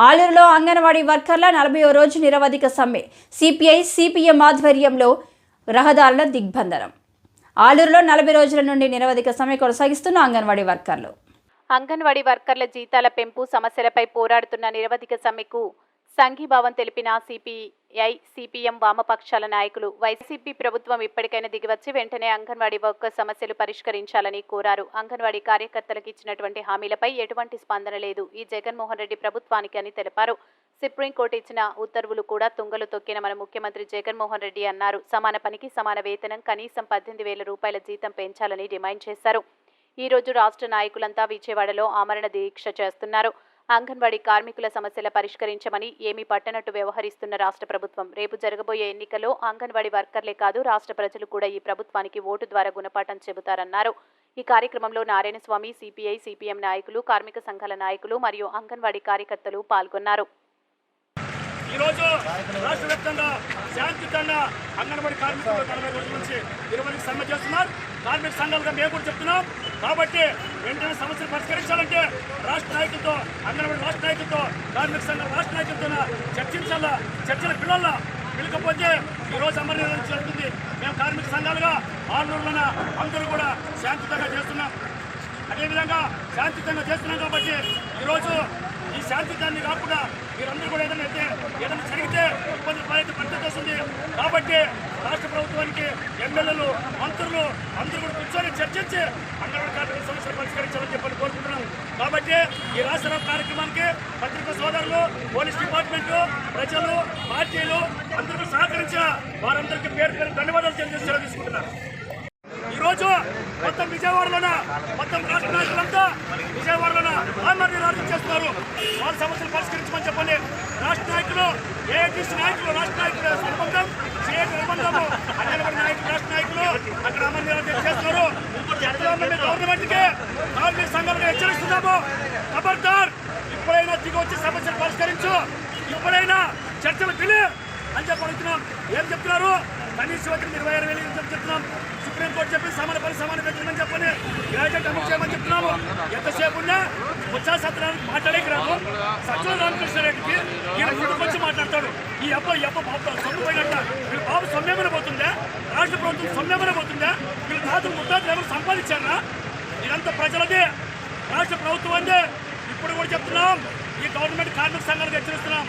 ఆలూరులో అంగన్వాడీ వర్కర్ల నలభై రోజు నిరవధిక సమ్మె. సిపిఐ సిపిఎం ఆధ్వర్యంలో రహదారుల దిగ్బంధనం. ఆలూరులో నలభై రోజుల నుండి నిరవధిక సమ్మె కొనసాగిస్తున్న అంగన్వాడీ వర్కర్లు. అంగన్వాడీ వర్కర్ల జీతాల పెంపు సమస్యలపై పోరాడుతున్న నిరవధిక సమ్మెకు సంఘీభావం తెలిపిన సిపిఐ సిపిఎం వామపక్షాల నాయకులు వైసీపీ ప్రభుత్వం ఇప్పటికైనా దిగివచ్చి వెంటనే అంగన్వాడీ వర్కర్ సమస్యలు పరిష్కరించాలని కోరారు. అంగన్వాడీ కార్యకర్తలకు ఇచ్చినటువంటి హామీలపై ఎటువంటి స్పందన లేదు. ఈ జగన్మోహన్ రెడ్డి ప్రభుత్వానికి అని తెలిపారు. సుప్రీంకోర్టు ఇచ్చిన ఉత్తర్వులు కూడా తుంగలు తొక్కిన మన ముఖ్యమంత్రి జగన్మోహన్ రెడ్డి అన్నారు. సమాన పనికి సమాన వేతనం కనీసం పద్దెనిమిది వేల రూపాయల జీతం పెంచాలని డిమాండ్ చేశారు. ఈ రోజు రాష్ట్ర నాయకులంతా విజయవాడలో ఆమరణ దీక్ష చేస్తున్నారు. అంగన్వాడీ కార్మికుల సమస్యల పరిష్కరించమని ఏమీ పట్టనట్టు వ్యవహరిస్తున్న రాష్ట్ర ప్రభుత్వం. రేపు జరగబోయే ఎన్నికల్లో అంగన్వాడీ వర్కర్లే కాదు రాష్ట్ర ప్రజలు కూడా ఈ ప్రభుత్వానికి ఓటు ద్వారా గుణపాఠం చెబుతారన్నారు. ఈ కార్యక్రమంలో నారాయణస్వామి సిపిఐ సిపిఎం నాయకులు కార్మిక సంఘాల నాయకులు మరియు అంగన్వాడీ కార్యకర్తలు పాల్గొన్నారు. ఈరోజు రాష్ట్ర వ్యాప్తంగా శాంతియుతంగా అంగన్వాడీ కార్మికులు నలభై రోజుల నుంచి ఇరవైకి సమ్మె చేస్తున్నారు. కార్మిక సంఘాలుగా మేము కూడా చెప్తున్నాం. కాబట్టి వెంటనే సమస్యలు పరిష్కరించాలంటే రాష్ట్ర నాయకులతో అంగన్వాడీ రాష్ట్ర నాయకులతో కార్మిక సంఘం రాష్ట్ర నాయకులతో చర్చించాలా? చర్చల పిల్లల పిలకపోతే ఈరోజు అమర్నాథ్ జరుగుతుంది మేము కార్మిక సంఘాలుగా ఆందోళన అందరూ కూడా శాంతియుతంగా చేస్తున్నాం. అదేవిధంగా శాంతియుతంగా చేస్తున్నాం కాబట్టి ఈరోజు ఈ శాంతియుతాన్ని కాకుండా మీరందరూ కూడా ఏదైనా అయితే ఏదైనా జరిగితే ఇబ్బంది పాలైతే పరిస్థితి వస్తుంది. కాబట్టి రాష్ట్ర ప్రభుత్వానికి ఎమ్మెల్యేలు మంత్రులు అందరూ కూడా కూర్చొని చర్చించి అంగన్వాడీ కార్మిక సమస్యలు పరిష్కరించాలని చెప్పని కోరుకుంటున్నాం. కాబట్టి ఈ రాష్ట్ర కార్యక్రమానికి పత్రికా సోదరులు పోలీస్ డిపార్ట్మెంట్ ప్రజలు పార్టీలు అందరూ సహకరించిన వారందరికీ పేరు పేరు ధన్యవాదాలు తెలియజేసేలా తీసుకుంటున్నారు. ఈరోజు మొత్తం విజయవాడలోన? మొత్తం రాష్ట్ర నాయకులంతా విజయవాడలోన? ఆమరణ నిరాదం చేస్తున్నారు. వాళ్ళ సమస్యలు పరిష్కరించమని చెప్పండి. రాష్ట్ర నాయకులు ఏఐటీసీ నాయకులు రాష్ట్ర నాయకులు నిర్బంధం సిఐటి నిర్బంధము అంగన్వాడీ నాయకులు? రాష్ట్ర నాయకులు. అక్కడ ఆమరణ నిరాదం చేస్తున్నారు. గవర్నమెంట్కి కార్మిక సంఘాలను హెచ్చరిస్తున్నాము. ఖబర్దార్ ఇప్పుడైనా దిగి వచ్చి సమస్యలు పరిష్కరించు. ఇప్పుడైనా చర్చలు పిలి అని చెప్పి అడుగుతున్నాం. ఏం చెప్తున్నారు? కనీస వేతనం ఇరవై ఆరు వేలు చెప్తున్నాం. సుప్రీంకోర్టు చెప్పి సమాన పని సమాన వేతనం అని చెప్పని గ్రాడ్యుయేట్ అమలు చేయమని చెప్తున్నాము. ఎంతసేపు ఉన్నా ఉత్సాహ సత్రానికి మాట్లాడేకి రాదు సచివ రామకృష్ణ రెడ్డికి ఈయన ముందుకు వచ్చి మాట్లాడతాడు. ఈ అబ్బ ఈ అబ్బ బాబు సొమ్ము పోయినట్ట. వీళ్ళ బాబు సొమ్మేమని పోతుందా? రాష్ట్ర ప్రభుత్వం సొమ్మేమని పోతుందా? వీళ్ళ తాతలు ముత్తాతలు ఎవరు సంపాదించారా? ఇదంతా ప్రజలదే. రాష్ట్ర ప్రభుత్వం అందే. ఇప్పుడు కూడా చెప్తున్నాం. ఈ గవర్నమెంట్ కార్మిక సంఘానికి హెచ్చరిస్తున్నాం.